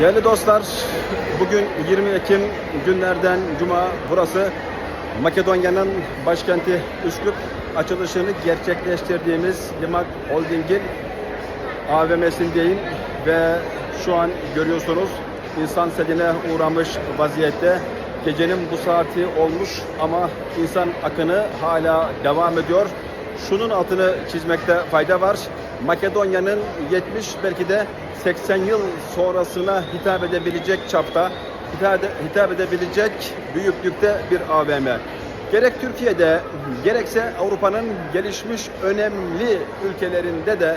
Değerli dostlar, bugün 20 Ekim günlerden Cuma burası Makedonya'nın başkenti Üsküp açılışını gerçekleştirdiğimiz Limak Holding'in AVM'sindeyim ve şu an görüyorsunuz insan seline uğramış vaziyette. Gecenin bu saati olmuş ama insan akını hala devam ediyor. Şunun altını çizmekte fayda var. Makedonya'nın 70 belki de 80 yıl sonrasına hitap edebilecek çapta, hitap, edebilecek büyüklükte bir AVM. Gerek Türkiye'de gerekse Avrupa'nın gelişmiş önemli ülkelerinde de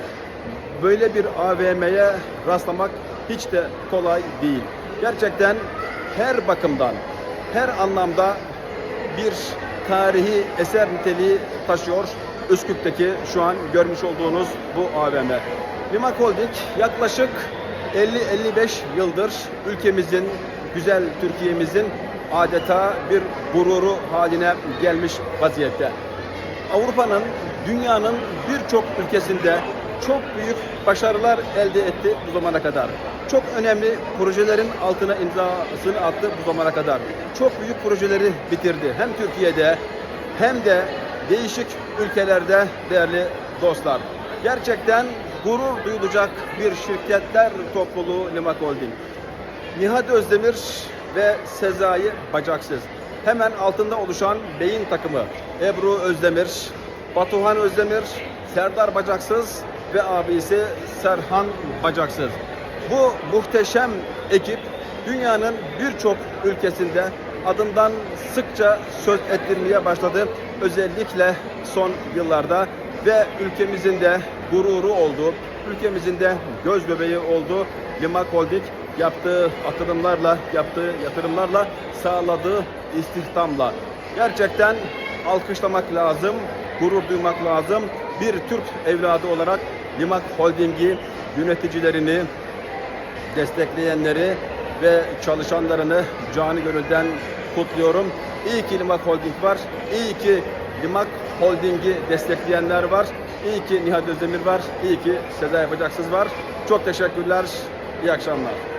böyle bir AVM'ye rastlamak hiç de kolay değil. Gerçekten her bakımdan, her anlamda bir tarihi eser niteliği taşıyor Üsküp'teki şu an görmüş olduğunuz bu AVM. Limak Holding yaklaşık 50-55 yıldır ülkemizin, güzel Türkiye'mizin adeta bir gururu haline gelmiş vaziyette. Avrupa'nın, dünyanın birçok ülkesinde çok büyük başarılar elde etti bu zamana kadar. Çok önemli projelerin altına imzasını attı bu zamana kadar. Çok büyük projeleri bitirdi. Hem Türkiye'de hem de değişik ülkelerde değerli dostlar. Gerçekten gurur duyulacak bir şirketler topluluğu Limak Holding. Nihat Özdemir ve Sezai Bacaksız. Hemen altında oluşan beyin takımı Ebru Özdemir, Batuhan Özdemir, Serdar Bacaksız ve abisi Serhan Bacaksız. Bu muhteşem ekip dünyanın birçok ülkesinde adından sıkça söz ettirmeye başladı. Özellikle son yıllarda ve ülkemizin de gururu oldu. Ülkemizin de göz bebeği oldu. Limak Holding yaptığı atılımlarla, yaptığı yatırımlarla sağladığı istihdamla. Gerçekten alkışlamak lazım, gurur duymak lazım. Bir Türk evladı olarak Limak Holding'i, yöneticilerini, destekleyenleri ve çalışanlarını canı gönülden kutluyorum. İyi ki Limak Holding var. İyi ki Limak Holding'i destekleyenler var. İyi ki Nihat Özdemir var. İyi ki Sezai Bacaksız var. Çok teşekkürler. İyi akşamlar.